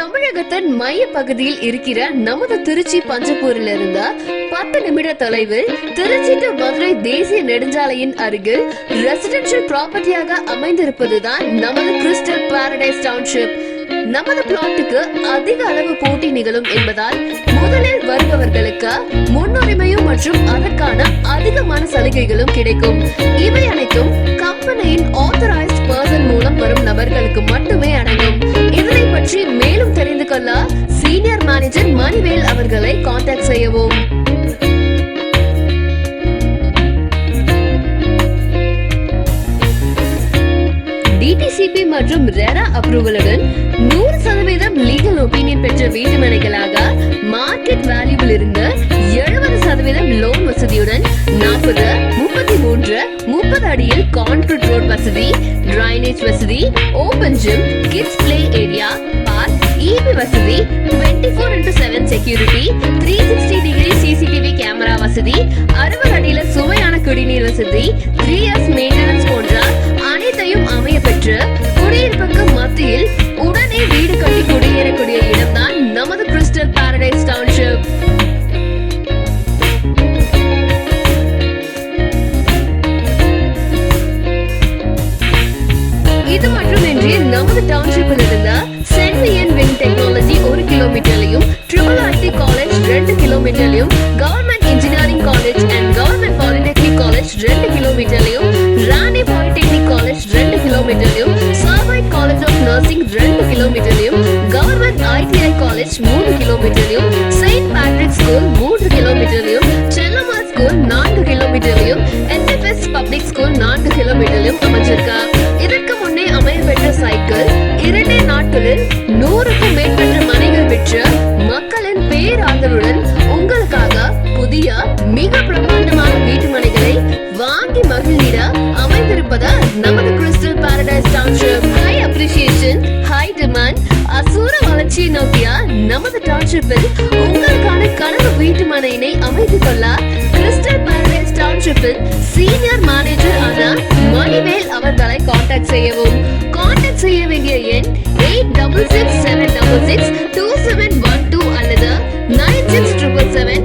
தமிழகத்தின் மைய பகுதியில் இருக்கிற நமது திருச்சி பஞ்சப்பூரில் இருந்த பத்து நிமிட தொலைவில் திருச்சி டு மதுரை தேசிய நெடுஞ்சாலையின் அருகில் ரெசிடென்ஷியல் ப்ராப்பர்ட்டியாக அமைந்திருப்பதுதான் நமது கிறிஸ்டல் பாரடைஸ் டவுன்ஷிப் நமது பிளாட்டுக்கு அதிக அளவு போட்டி நிகழும் என்பதால் முதலில் வருபவர்களுக்கு முன்னுரிமையும் மற்றும் அதற்கான அதிகமான சலுகைகளும் கிடைக்கும். இவை அனைத்தும் கொள்ள சீனியர் மேனேஜர் மணிவேல் அவர்களை காண்டாக்ட் செய்யவும். டிடிசிபி மற்றும் ரெரா அப்ரூவலுடன் நூறு சதவீதம் லீகல் ஒப்பீனியன் பெற்ற வீட்டுமனைகளாக மார்க்கெட் வேல்யூவில் இருந்து எழுபது சதவீதம் லோன் வசதியுடன் நாற்பது முப்பத்தி மூன்று முப்பது அடியில் கான்கிரீட் ரோட் வசதி டிரைனேஜ் வசதி open gym kids play area EB வசதி twenty four into seven security three sixty degree CCTV camera வசதி அறுபது அடியில சுவையான குடிநீர் வசதி த்ரீ இயர்ஸ் மெயின்டெனன்ஸ் போன்ற அனைத்தையும் அமைய பெற்று குடியிருப்புக்கு மத்தியில் உடனே வீடு கட்டி குடியேறக்கூடிய இடம்தான் நமது கிறிஸ்டல் பாரடைஸ் டவுன்ஷிப் இது மட்டுமின்றி நமது டவுன்ஷிப்பில் இருந்த சென்னை ரெண்டு government engineering college and government polytechnic college ரெண்டு கிலோமீட்டர்லையும் ராணி பாலிடெக்னிக் காலேஜ் ரெண்டு கிலோமீட்டர்லையும் சர்வைட் காலேஜ் ஆஃப் நர்சிங் ரெண்டு கிலோமீட்டர்லையும் கவர்மெண்ட் ஐடிஐ காலேஜ் மூணு கிலோமீட்டர்லையும் செயின்ட் பேட்ரிக் ஸ்கூல் மூன்று கிலோமீட்டர்லையும் செல்லமா ஸ்கூல் நான்கு கிலோமீட்டர்லையும் என்எஃப்எஸ் பப்ளிக் ஸ்கூல் நான்கு கிலோமீட்டர்லையும் அமைஞ்சிருக்கா இதற்கு முன்னே அமைய பெற்ற சைக்கிள் இரண்டே நாட்களில் நூறுக்கும் மேற்பட்ட மனைகள் பெற்ற மக்களின் பேராதரவுடன் புதிய மிக பிரம்மாண்டமான வீட்டுமனைகளை வாங்கி மகிழ்ந்திட அமைந்திருப்பது நமது crystal paradise township high appreciation high demand அசூர வளர்ச்சியை நோக்கிய நமது டவுன்ஷிப்பில் உங்களுக்கான கனவு வீட்டு மனையினை அமைத்துக் கொள்ள கிறிஸ்டல் பாரடைஸ் டவுன்ஷிப்பில் சீனியர் மேனேஜர் ஆன மணிவேல் அவர்களை காண்டாக்ட் செய்யவும். காண்டாக்ட் செய்ய வேண்டிய எண் eight double six seven double six two seven one two அல்லது நைன் சிக்ஸ் ட்ரிபிள் செவன்